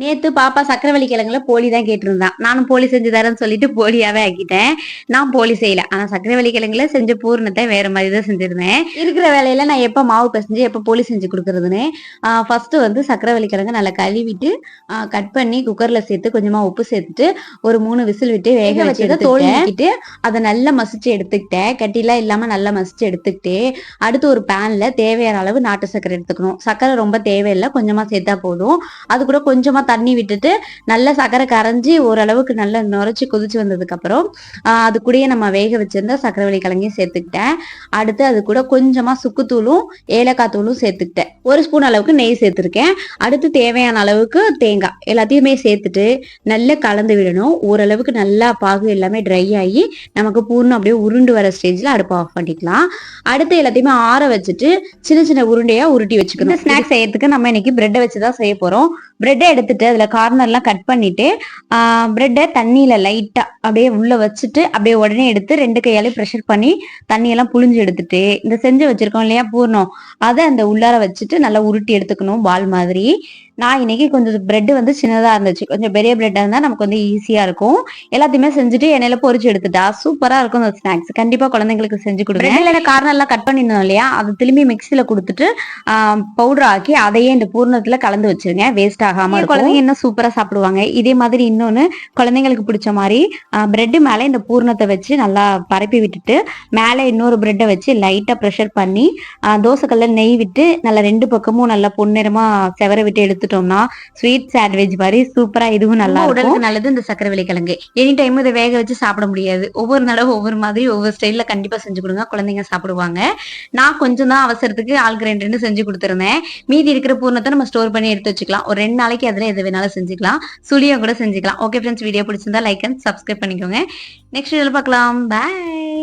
நேத்து பாப்பா சக்கரவள்ளி கிழங்குல போலி தான் கேட்டிருந்தான் நானும் போலி செஞ்சு தரேன்னு சொல்லிட்டு போலியாவே ஆக்கிட்டேன். நான் போலி செய்யல. ஆனா சக்கரவள்ளி கிழங்குல செஞ்ச பூர்ணத்தை வேற மாதிரி தான் செஞ்சிருந்தேன். இருக்கிற வேலையில நான் எப்ப மாவு பிசைஞ்சு எப்ப போலி செஞ்சு கொடுக்கறதுன்னு ஃபர்ஸ்ட் வந்து சக்கரவள்ளி கிழங்கு நல்லா கழுவிட்டு கட் பண்ணி குக்கர்ல சேர்த்து கொஞ்சமா உப்பு சேர்த்துட்டு ஒரு மூணு விசில் விட்டு வேக வச்சு தோல் நீக்கிட்டு அதை நல்லா மசிச்சு எடுத்துக்கிட்டேன். கட்டிலாம் இல்லாம நல்லா மசிச்சு எடுத்துக்கிட்டு அடுத்து ஒரு பேன்ல தேவையான அளவு நாட்டு சர்க்கரை எடுத்துக்கணும். சர்க்கரை ரொம்ப தேவையில்லை. கொஞ்சமா சேர்த்தா போதும். அது கூட கொஞ்சமா தண்ணி விட்டுட்டு நல்ல சக்கரை கரைஞ்சி ஓரளவுக்கு நல்லா நுரைச்சி கொதிச்சு வந்ததுக்கு அப்புறம் ஆஹ் அது கூடயே நம்ம வேக வச்சிருந்த சக்கரவள்ளி கிழங்கையும் சேர்த்துக்கிட்டேன். அடுத்து அது கூட கொஞ்சமா சுக்குத்தூளும் ஏலக்காய் தூளும் சேர்த்துக்கிட்டேன். ஒரு ஸ்பூன் அளவுக்கு நெய் சேர்த்துருக்கேன். அடுத்து தேவையான அளவுக்கு தேங்காய் எல்லாத்தையுமே சேர்த்துட்டு நல்லா கலந்து விடணும். ஓரளவுக்கு நல்லா பாகு எல்லாமே ட்ரை ஆகி நமக்கு பூர்ணம் அப்படியே உருண்டு வர ஸ்டேஜ்ல அடுப்பு ஆஃப் பண்ணிக்கலாம். அடுத்து எல்லாத்தையுமே ஆற வச்சுட்டு சின்ன சின்ன உருண்டையா உருட்டி வச்சுக்கணும். ஸ்நாக்ஸ் செய்யறதுக்கு நம்ம இன்னைக்கு பிரெட்டை வச்சு தான் செய்ய போறோம். பிரெட்டை எடுத்துட்டு அதுல கார்னர்லாம் கட் பண்ணிட்டு பிரெட்டை தண்ணியில லைட்டா அப்படியே உள்ள வச்சுட்டு அப்படியே உடனே எடுத்து ரெண்டு கையாலே ப்ரெஷர் பண்ணி தண்ணியெல்லாம் புழிஞ்சு எடுத்துட்டு இந்த செஞ்சு வச்சிருக்கோம் இல்லையா பூர்ணம். அதை அந்த உள்ளார வச்சுட்டு நல்லா உருட்டி எடுத்துக்கணும் பால் மாதிரி. நான் இன்னைக்கு கொஞ்சம் பிரெட் வந்து சின்னதா இருந்துச்சு. கொஞ்சம் பெரிய பிரெட்டா இருந்தா நமக்கு வந்து ஈஸியா இருக்கும். எல்லாத்தையுமே செஞ்சுட்டு எண்ணெயில பொரிச்சு எடுத்துட்டா சூப்பரா இருக்கும் அந்த ஸ்நாக்ஸ் கண்டிப்பா குழந்தைங்களுக்கு செஞ்சு கொடுங்க. கார்னர்லாம் கட் பண்ணிருந்தோம் இல்லையா? அது திரும்பி மிக்சியில கொடுத்துட்டு பவுடர் ஆக்கி அதையே இந்த பூர்ணத்துல கலந்து வச்சிருங்க. வேஸ்ட் ஆகாம. குழந்தைங்க இன்னும் சூப்பரா சாப்பிடுவாங்க. இதே மாதிரி இன்னொன்னு குழந்தைங்களுக்கு பிடிச்ச மாதிரி பிரெட் மேல இந்த பூர்ணத்தை வச்சு நல்லா பரப்பி விட்டுட்டு மேல இன்னொரு பிரெட்டை வச்சு லைட்டா ப்ரெஷர் பண்ணி தோசைக்கல்ல நெய் விட்டு நல்லா ரெண்டு பக்கமும் நல்லா பொன்னிறமா செவர விட்டு எடுத்துட்டோம்னா ஸ்வீட் சாண்ட்விச் மாதிரி சூப்பரா இதுவும் நல்லா உடலுக்கு நல்லது இந்த சக்கரவள்ளி கிழங்கு. எனி டைம் இதை வேக வச்சு சாப்பிட முடியாது. ஒவ்வொரு தடவை ஒவ்வொரு மாதிரி ஒவ்வொரு ஸ்டைல்ல கண்டிப்பா செஞ்சு கொடுங்க. குழந்தைங்க சாப்பிடுவாங்க. நான் கொஞ்சம் தான் அவசரத்துக்கு ஆளுக்கு ரெண்டு ரெண்டு செஞ்சு கொடுத்துருந்தேன். மீதி இருக்கிற பூர்ணத்தை நம்ம ஸ்டோர் பண்ணி எடுத்து வச்சுக்கலாம். ஒரு ரெண்டு நாளைக்கு அதுல எது வேணாலும் செஞ்சுக்கலாம். சுழியம் கூட செஞ்சுக்கலாம். ஓகே ஃப்ரெண்ட்ஸ் வீடியோ பிடிச்சிருந்தா லைக் அண்ட் சப்ஸ்கிரைப் பண்ணிக்கோங்க. நெக்ஸ்ட் இதில் பார்க்கலாம். பாய்